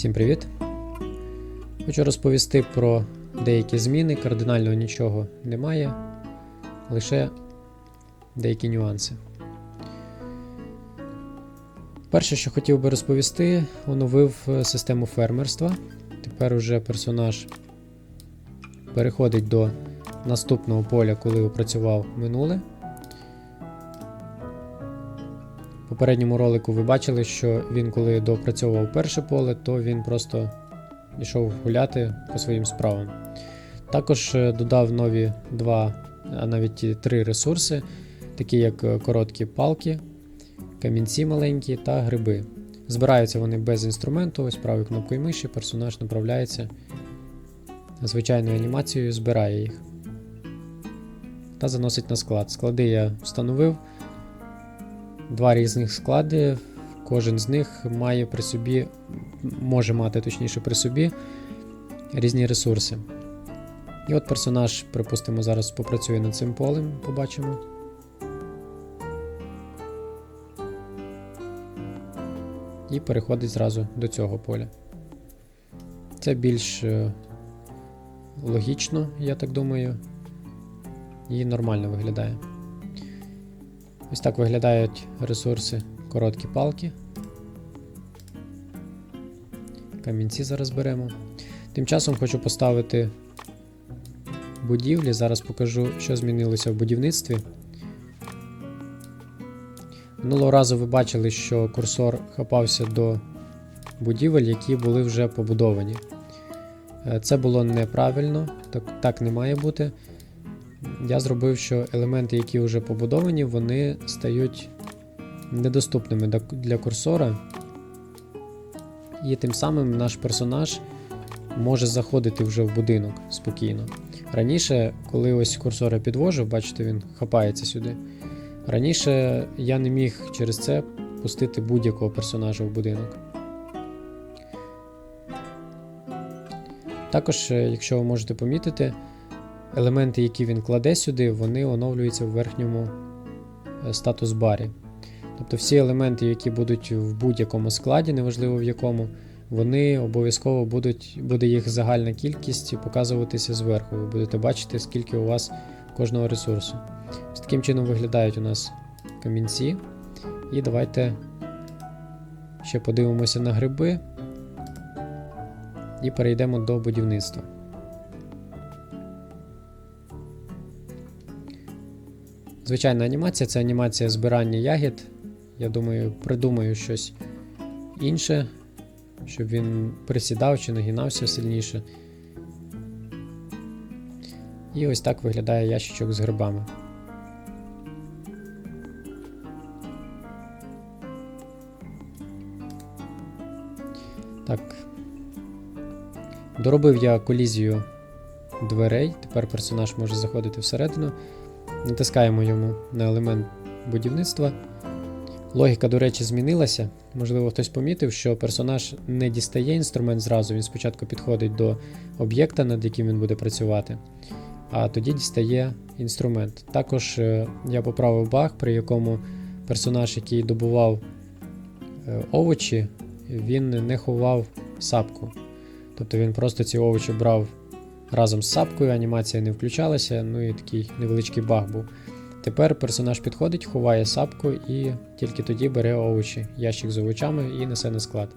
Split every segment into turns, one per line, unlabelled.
Всім привіт! Хочу розповісти про деякі зміни, кардинально нічого немає, лише деякі нюанси. Перше, що хотів би розповісти, оновив е, систему фермерства. Тепер уже персонаж переходить до наступного поля, коли опрацював минуле. Попередньому ролику ви бачили, що він, коли доопрацьовував перше поле, то він просто йшов гуляти по своїм справам. Також е, додав нові два, а навіть три ресурси, такі як е, короткі палки, камінці маленькі та гриби. Збираються вони без інструменту, ось правою кнопкою миші персонаж направляється звичайною анімацією, збирає їх та заносить на склад. Склади я встановив. Два різних склади. Кожен з них має при собі, може мати точніше при собі різні ресурси. І от персонаж, припустимо, зараз попрацює над цим полем, побачимо. І переходить зразу до цього поля. Це більш е, логічно, я так думаю, і нормально виглядає. Ось так виглядають ресурси короткі палки. Камінці зараз беремо. Тим часом хочу поставити будівлі. Зараз покажу, що змінилося в будівництві. Минулого разу ви бачили, що курсор хапався до будівель, які були вже побудовані. Е, Це було неправильно, так, так не має бути. Я зробив, що елементи, які вже побудовані, вони стають недоступними для- курсора. І тим самим наш персонаж може заходити вже в будинок спокійно. Раніше, коли ось курсор я підвожу, бачите, він хапається сюди. Раніше я не міг через це пустити будь-якого персонажа в будинок. Також, е, якщо ви можете помітити, елементи, які він кладе сюди, вони оновлюються в верхньому е, статус барі. Тобто всі елементи, які будуть в будь-якому складі, неважливо в якому, вони обов'язково будуть, буде їх загальна кількість показуватися зверху. Ви будете бачити, скільки у вас кожного ресурсу. Ось таким чином виглядають у нас камінці. І давайте ще подивимося на гриби і перейдемо до будівництва. Звичайна анімація це анімація збирання ягід. Я думаю, придумаю щось інше, щоб він присідав чи нагинався сильніше. І ось так виглядає ящичок з грибами. Так. Доробив я колізію дверей. Тепер персонаж може заходити всередину. Натискаємо йому на елемент будівництва. Логіка, до речі, змінилася. Можливо, хтось помітив, що персонаж не дістає інструмент зразу, він спочатку підходить до об'єкта, над яким він буде працювати, а тоді дістає інструмент. Також е, я поправив баг, при якому персонаж, який добував е, овочі, він не ховав сапку. Тобто він просто ці овочі брав разом з сапкою, анімація не включалася, ну і такий невеличкий баг був. Тепер персонаж підходить, ховає сапку і тільки тоді бере овочі, ящик з овочами і несе на склад.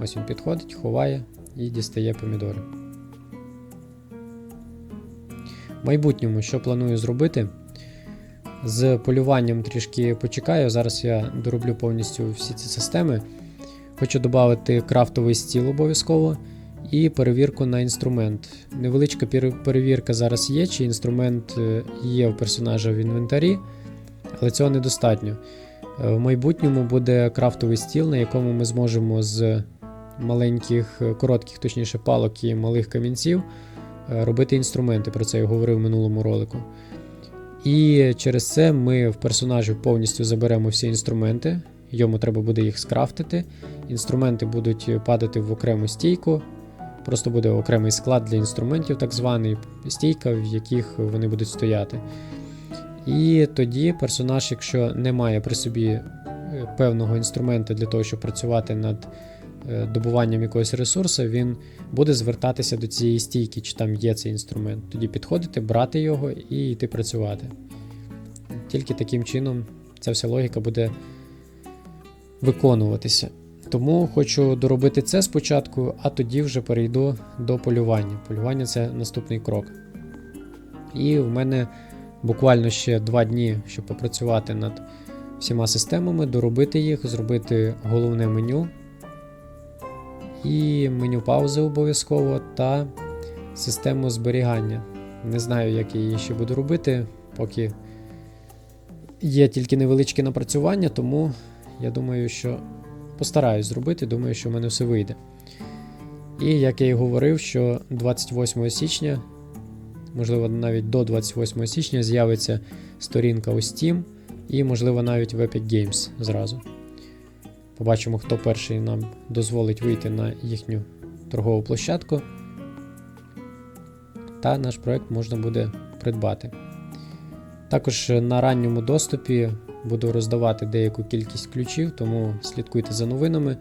Ось він підходить, ховає і дістає помідори. В майбутньому, що планую зробити? З полюванням трішки почекаю. Зараз я дороблю повністю всі ці системи. Хочу додати крафтовий стіл обов'язково і перевірку на інструмент. Невеличка перевірка зараз є, чи інструмент е, є у персонажа в інвентарі, але цього недостатньо. Е, В майбутньому буде крафтовий стіл, на якому ми зможемо з маленьких, е, коротких, точніше, палок і малих камінців робити інструменти. Про це я говорив в минулому ролику. І через це ми в персонажі повністю заберемо всі інструменти. Йому треба буде їх скрафтити. Інструменти будуть падати в окрему стійку. Просто буде окремий склад для інструментів, так званий стійка, в яких вони будуть стояти. І тоді персонаж, якщо не має при собі е, певного інструмента для того, щоб працювати над е, добуванням якогось ресурсу, він буде звертатися до цієї стійки, чи там є цей інструмент. Тоді підходити, брати його і йти працювати. Тільки таким чином ця вся логіка буде виконуватися. Тому хочу доробити це спочатку, а тоді вже перейду до полювання. Полювання це наступний крок. І в мене буквально ще два дні, щоб попрацювати над всіма системами, доробити їх, зробити головне меню і меню паузи обов'язково та систему зберігання. Не знаю, як я її ще буду робити, поки є тільки невеличке напрацювання, тому я думаю, що постараюсь зробити, думаю, що в мене все вийде. І як я і говорив, що 28 січня, можливо, навіть до 28 січня з'явиться сторінка у Steam і, можливо, навіть в Epic Games зразу. Побачимо, хто перший нам дозволить вийти на їхню торгову площадку. Та наш проект можна буде придбати. Також на ранньому доступі буду роздавати деяку кількість ключів, тому слідкуйте за новинами,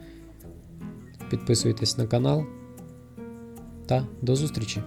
підписуйтесь на канал та до зустрічі!